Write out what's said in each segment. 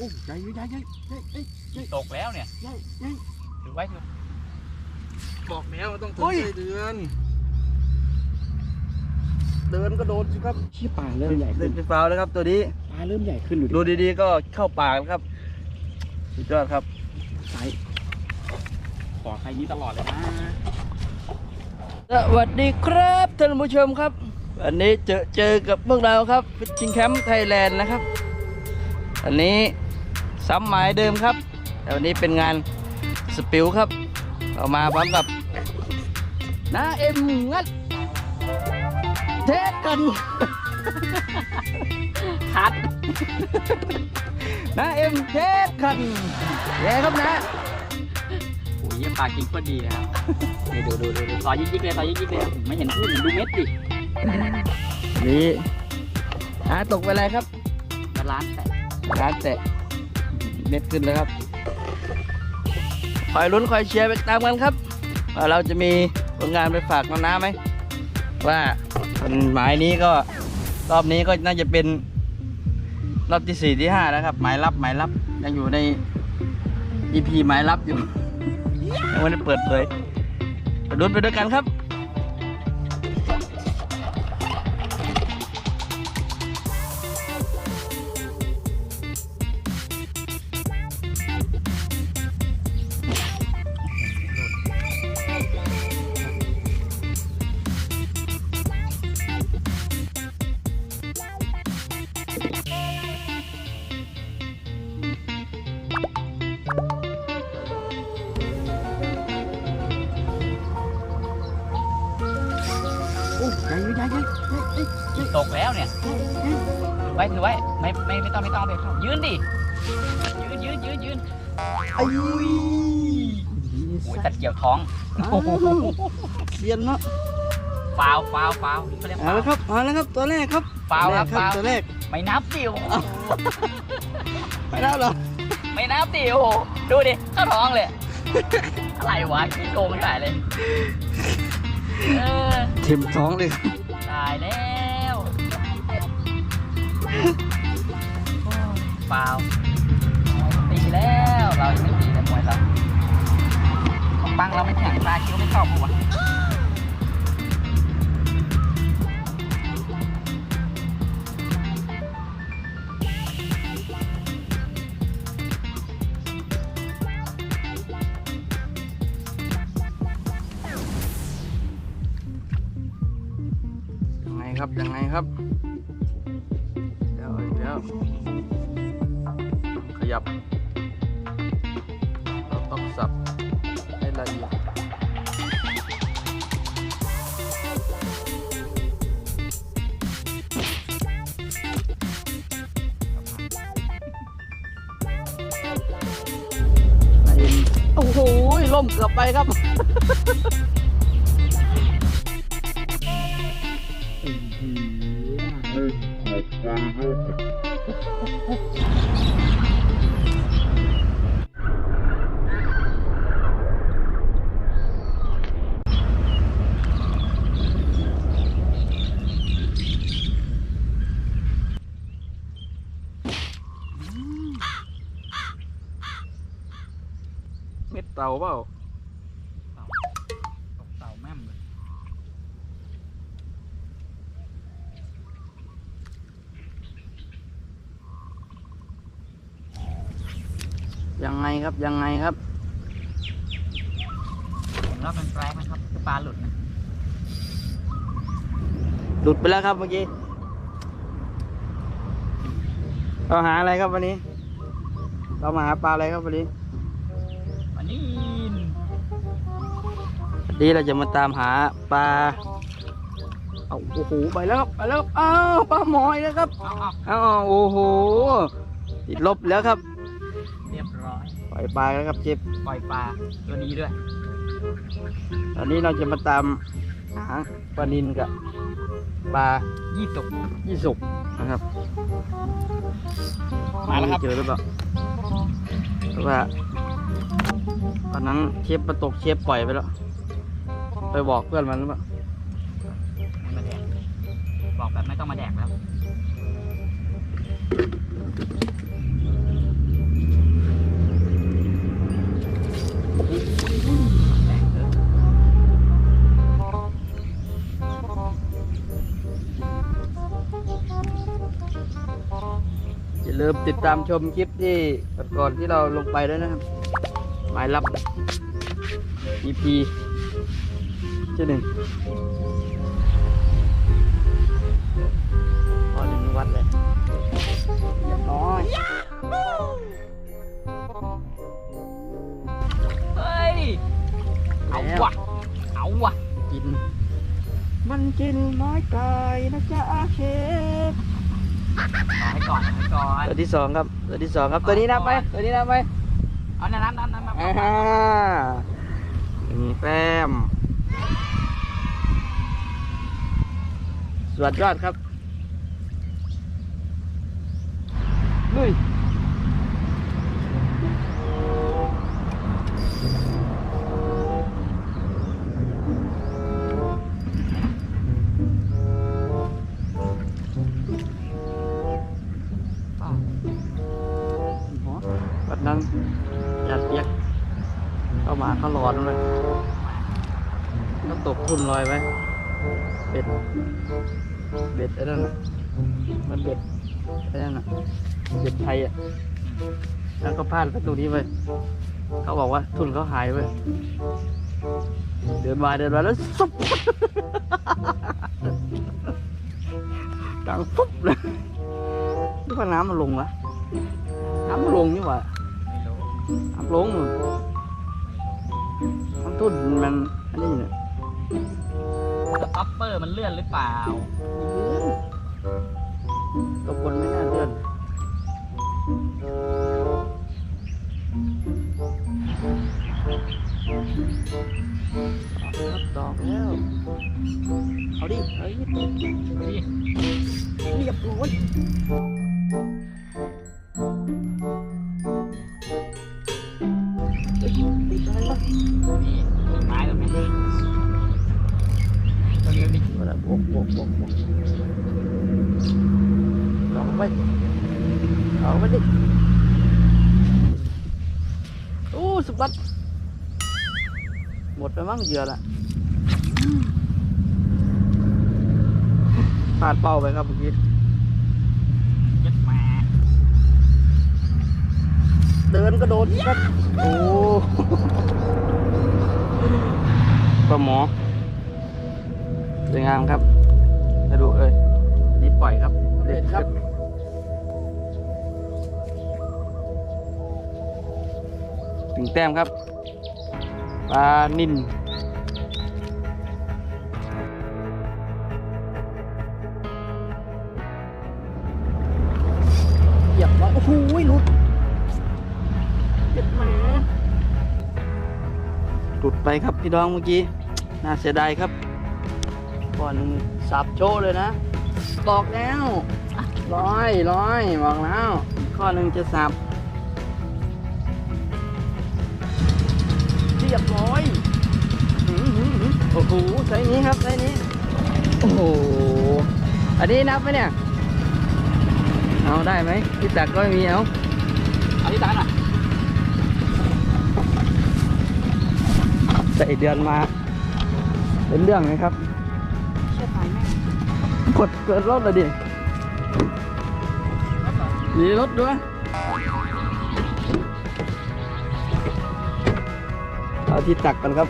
อ้ใหญ่ใหญ่ใหญ่ใหญ่ใหญ่ใหญ่ตกแล้วเนี่ยใหญ่ใหญ่ถือไว้ถือบอกแล้วว่าต้องถึงเฮ้ยไส้เดือน เดินก็โดนสิครับขี้ปลาเริ่มใหญ่เล่ขึ้นนเป็นฟาวแล้วครับ ตัวนี้ปลาเริ่มใหญ่ขึ้นดูดิดูดีๆก็เข้าปากแล้วครับ สุดยอดครับไซส์ขอไซส์นี้ตลอดเลยนะสวัสดีครับท่านผู้ชมครับวันนี้เจอเจอกับพวกเราครับฟิชชิงแคมป์ไทยแลนด์นะครับ อันนี้ ซ้ำหมายเดิมครับ แต่วันนี้เป็นงานสปิลครับเอามาพร้อมกับน้าเอ็มงัดเทสกันคัดน้าเอ็มเทสกันแย่ครับนะโอ้ยยังปลากินก็ดีนะครับนี่ดูดูดูดูต่อยิกๆเลยต่อยิกๆเลยไม่เห็นพูดดูเม็ดดินี่หาตกไปอะไรครับแล้วร้านแต่ร้านแตะ เม็ดขึ้นแล้วครับคอยลุ้นคอยเชียร์ไปตามกันครับว่าเราจะมีผลงานไปฝากน้องน้าไหมว่าหมายนี้ก็รอบนี้ก็น่าจะเป็นรอบที่สี่ที่ห้าแล้วครับ หมายรับหมายรับยังอยู่ใน EP หมายรับอยู่ยังไม่ได้เปิดเผยลุ้นไปด้วยกันครับ ยืนดิ ยืนยืนยืนยืนไอ้ยโอ้ยตัดเกี่ยวท้องโอ้โหเรียนเนาะฟาวฟาวฟาวเขาเรียกเอาฟาวละครับเอาละครับตัวแรกครับฟาวครับตัวแรกฟาว ตัวแรกไม่นับดิโอ้โหไปแล้วเหรอไม่นับดิโอ้โหดูดิเข้าท้องเลย อะไรวะขี้โกงไม่ได้เลยเออเต็มท้องเลยครับตายแล้วโอ้ย ฟาวตีแล้วเราไม่ตีแต่มวยเราของปังเราไม่แข่งตาคิ้วไม่เข้าปะวะ มเกือบไปครับ เม็ดเต่าเปล่าตกเต่าแม่มเลยยังไงครับยังไงครับผมรอบเป็นแปลกนะครับคือปลาหลุดนะหลุดไปแล้วครับเมื่อกี้เราหาอะไรครับวันนี้ เรามาหาปลาอะไรครับวันนี้ วันนี้วันนี้เราจะมาตามหาปลาเอาโอ้โหไปแล้วครับไปแล้วครับอ้าวปลาหมอยแล้วครับเอาเอาอ้าวโอ้โหติดลบแล้วครับ เรียบร้อยปล่อยปลาแล้วครับเจ็บปล่อยปลาตัวนี้ด้วย ตอนนี้เราจะมาตามหาปลานินกับปลายี่ตกยี่สุกนะครับมาแล้วครับเจอหรือเปล่าเพราะว่า ตอนนั้นเชฟปมาตกเชฟปล่อยไปแล้ว ไปบอกเพื่อนมันหรือเปล่าไม่แดกบอกแบบไม่ต้องมาแดกแล้วอย่าลืมติดตามชมคลิปที่ก่อนที่เราลงไปด้วยนะครับ หมายลับ EP ที่หนึ่งพอถึงวัดเลยเรียบร้อยเฮ้ย เอาวะเอาวะกิน มันกินน้อยไกลนะจ๊ะเชฟเอาให้ก่อนเอาให้ก่อนตัวที่สองครับ ตัวที่สองครับ ตัวนี้นับไปตัวนี้นับไปเอาน้ำน้ำน้ำน้ำน้ำ อ่ามีแต้มสวดยอดครับ อ้นั่นน่ะมันเบ็ดไอ้นั่นน่ะเบ็ดไทยอะแล้วก็พลาดประตูนี้ไปเขาบอกว่าทุนเขาหายไปเดินมาเดินมาแล้วซุบ ดังฟุบเลยนี่ว่าน้ำมันลงวะน้ำมันลงนี่หว่าไม่รู้น้ำลงมันทุนมันอันนี้เนี่ยสต็อปเปอร์มันเลื่อนหรือเปล่า ตกคนไม่น่าเลื่อน สุดบัดหมดไปมั้งเหยื่อละพลาดเป้าไปครับเมื่อกี้ยัดแหมาเดินกระโดดครับโอ้ปลาหมอสวยงามครับกระดูกเลยนี่ปล่อยครับเด็ดครับ ถึงแต้มครับปลานินเหยียบไว้โอ้โหหลุดเจ็บแหมหลุดไปครับพี่น้องเมื่อกี้ น่าเสียดายครับก่อนหนึ่งสับโชว์เลยนะ บอกแล้วร้อยร้อยบอกแล้ว ข้อหนึ่งจะสับ รียบร้อยหืมหืมหืมโอ้โหไซส์นี้ครับไซส์นี้ โอ้โห อันนี้นับไหมเนี่ย เอาได้ไหมพี่ตักก็ไม่มีเอาเอาที่ตาหน่อยใส่เดือนมา เป็นเรื่องไหมครับเชื่อตายแม่กดเกิดรถเลยดิหนีรถด้วย เอาที่ตักกันครับ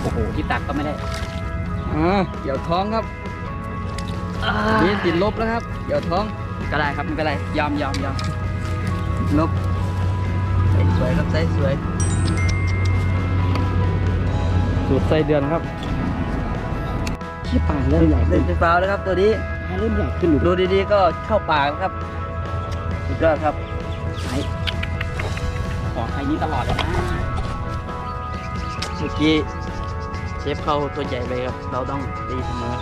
โอ้โหที่ตักก็ไม่ได้อ่าเกี่ยวท้องครับนี่ติดลบแล้วครับ เกี่ยวท้องก็ได้ครับไม่เป็นไรยอมยอมยอมลบใส่สวยครับใส่สวยสูตรไส้เดือนครับที่ป่าเริ่มใหญ่เล่ขึ้นนไฟฟ้าแล้วครับตัวนี้ เริ่มใหญ่ขึ้นอยู่ดูดีๆก็เข้าปากครับสุดยอดครับใช้ของใครนี้ตลอดเลยนะเมื่อกี้เชฟเข้าตัวใหญ่ไปครับ เราต้องตีเสมอ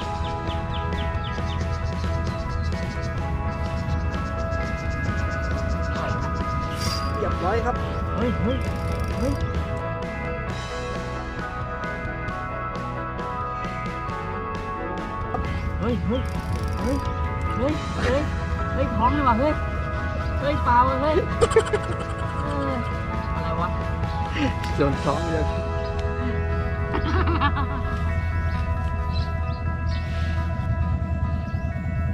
เรียบร้อยครับ เฮ้ยเฮ้ยเฮ้ยเฮ้ยเฮ้ย เฮ้ย เฮ้ย เฮ้ยท้องเลยว่ะ เฮ้ย เฮ้ยเปล่าเฮ้ยอะไรวะ โดนท้องเลย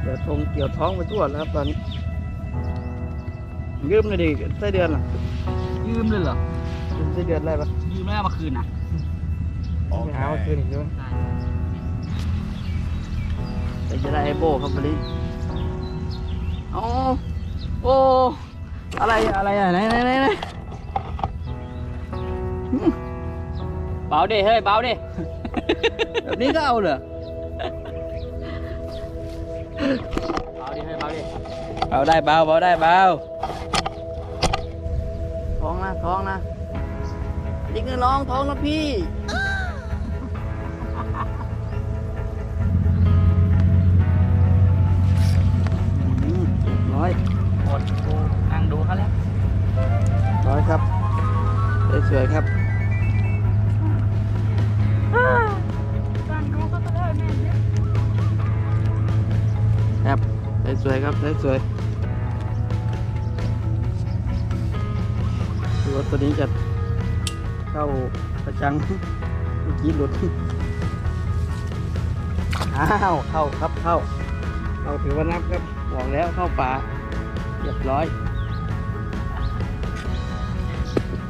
เดี๋ยวทงเกี่ยวท้องไปทั่วแล้วครับตอนนี้ ยืมเลยดิไส้เดือนอะยืมเลยเหรอยืไส้เดือนอะไรปะยืมแม่มาคืนนะ ไม่เอาคืนอีกด้วย แต่จะได้ไอโบครับวันนี้อ๋อโอ้ อะไรอะไรอะไหนไหนไหนไหนเบาดิเฮ้ยเบาดิ แบบนี้ก็เอาเหรอเบาดิเฮ้ยเบาดิเบาได้เบาเบาได้เบาท้องนะท้องนะดิกนะน้องท้องนะพี่ ร้อยครับสวยๆครับครับสวยๆครับสวยๆดูว่าตัวนี้จะเข้ากระจังเมื่อกี้หลุดอ้าวเข้าครับเข้าเข้าถือว่านับครับบอกแล้วเข้าป่าเรียบร้อย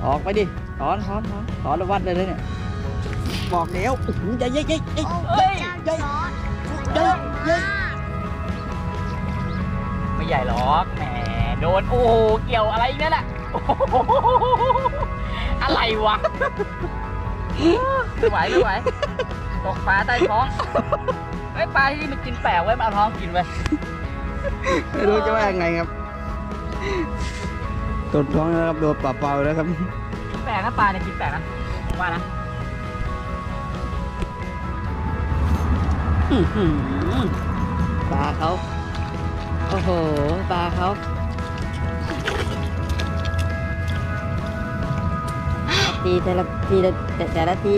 ออกไปดิถอนถอนถอนถอนแล้ววัดเลยเลยเนี่ย บอกแล้วโอ้โหใหญ่ใหญ่ใหญ่ใหญ่เฮ้ยใหญ่ใหญ่ใหญ่ไม่ใหญ่หรอกแหมโดนโอ้โหเกี่ยวอะไรอีกนั่นแหละโอ้โหอะไรวะไม่ไหวไม่ไหวตกปลาใต้ท้องไอ้ยปลาที่นี่มันกินแปลกไว้ยมันเอาท้องกินไว้ยไม่รู้จะว่ายังไงครับ ตดท้องนะครับโดนปรับเปล่าแล้วครับกินแปลกนะปลาเนี่ยกินแปลกนะผมว่านะอื้อหือปลาเขาโอ้โหปลาเขาทีแต่ละทีละแต่แต่ละที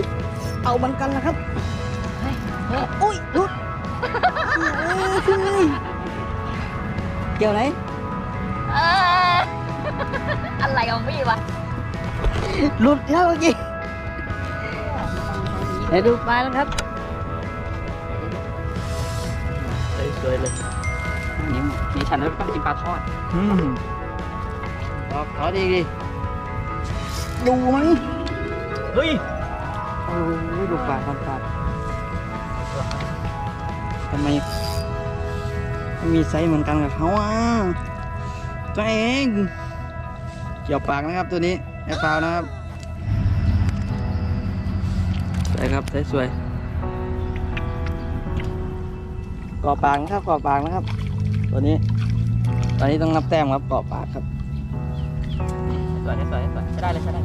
เอามันกันนะครับเฮ้ยเฮ้ยอุ้ยหลุดเกี่ยวไหน หลุดแล้วเมื่อกี้เดี๋ยวดูปลานะครับสวยๆเลยนี่นี่ฉันต้องกินปลาทอดอืมออกขอดีดิดูไหมเฮ้ยโอ้ยดูปากทำปากทำไมไม่มีไซส์เหมือนกันกับเขาอะตัวเองเกี่ยวปากนะครับตัวนี้ไอ้เปล่านะครับ สวยครับสวยสวยก่อปากนะครับก่อปากนะครับ ตัวนี้ ตอนนี้ต้องนับแต้มครับก่อปากครับสวยสวยสวยใช้ได้เลยใช้ได้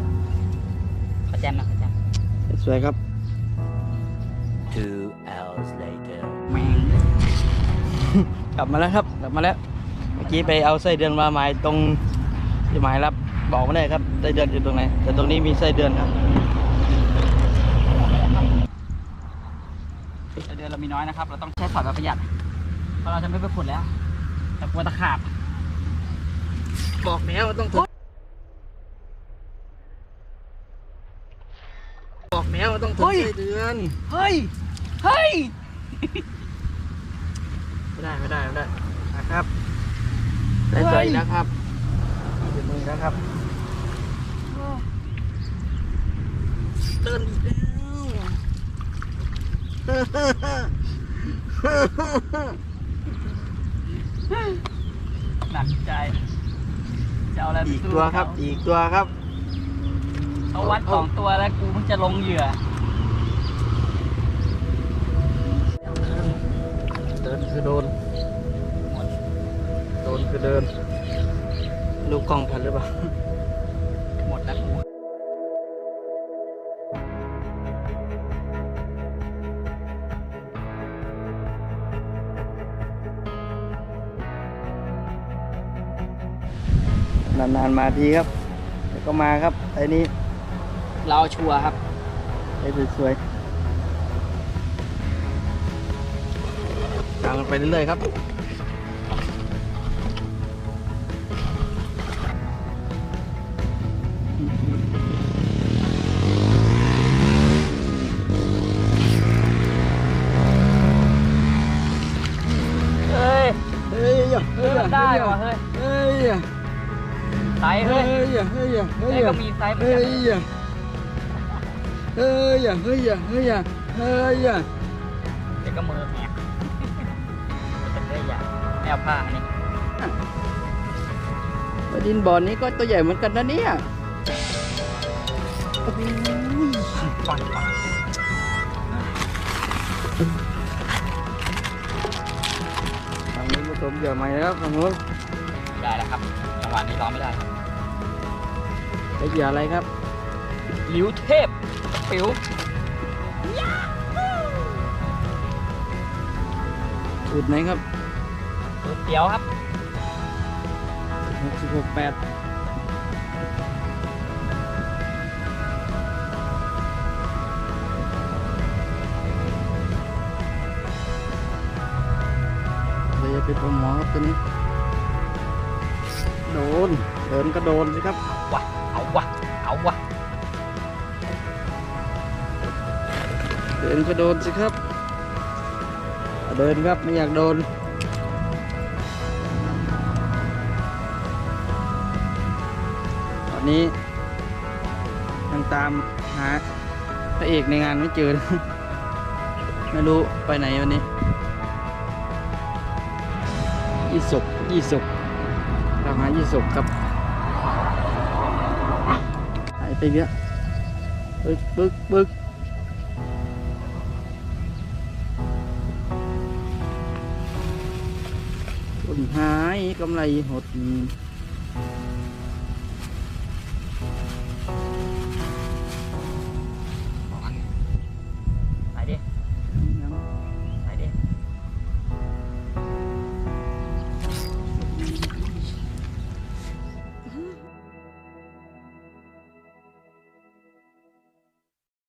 ขอแจมนะขอแจมสวยครับ Two hours later. แม่งกลับมาแล้วครับกลับมาแล้วเมื่อกี้ไปเอาไส้เดือนมาหมายตรงที่หมายรับบอกไม่ได้ครับไส้เดือนอยู่ตรงไหนแต่ตรงนี้มีไส้เดือนครับ แต่ เดือนเรามีน้อยนะครับ เราต้องใช้ถอดแบบประหยัด เพราะเราจะไม่ไปขุดแล้ว แต่กลัวตะขาบ บอกแล้วว่าต้องทนบอกแล้วว่าต้องทนเฮ้ย ไส้เดือน เฮ้ย เฮ้ย ไม่ได้ไม่ได้ไม่ได้นะครับได้สวยอีกแล้วครับเดี๋ยวมือแล้วครับเดินอีกแล้ว หนักใจ จะเอาอะไรไปอีกสู้ตัวครับ อีกตัวครับ เขาวัดสองตัวแล้วกูเพิ่งจะลงเหยื่อ เดินคือโดนโดนคือเดิน ลูกกล้องทันหรือเปล่า นานๆมาทีครับแล้วก็มาครับไอ้นี้เราชัวร์ครับไอ้สวยๆตามกันไปเรื่อยๆครับเอ้ยได้ว่ะเฮ้ยเฮ้ยไซส์เฮ้เฮ้ยยเฮ้ยเฮ้ยเฮ้ยก็มีไซส์เหมือนเฮ้กันยเฮ้ยเฮ้ยเฮ้ยเฮ้ยเดี๋ยวก็มือแหกเป็นได้อย่างแนวผ้านี่ปลาดินบ่อนี้ก็ตัวใหญ่เหมือนกันนะเนี่ยโอ้โหก่อนก่อนฝั่งนี้ผสมเหยื่อใหม่แล้วฝั่งนู้น ไม่ได้แล้วครับ จังหวะนี้รอไม่ได้ครับใช้เหยื่ออะไรครับ หลิวเทพปิวสูตรไหนครับตัวเตี๋ยวครับหกสิบหกแปดเราจะเป็นปลาหมอครับตัวนี้ โดน เดินก็โดนสิครับวะเอาวะเอาวะเดินก็โดนสิครับ เดินครับไม่อยากโดนตอนนี้ยังตามหาพระเอกในงานไม่เจอ ไม่รู้ไปไหนวันนี้ยี่สกยี่สกตาม หายี่สกครับหายไปอีกแล้วปึ๊กปึ๊กปึ๊กต้นหายกำไรหด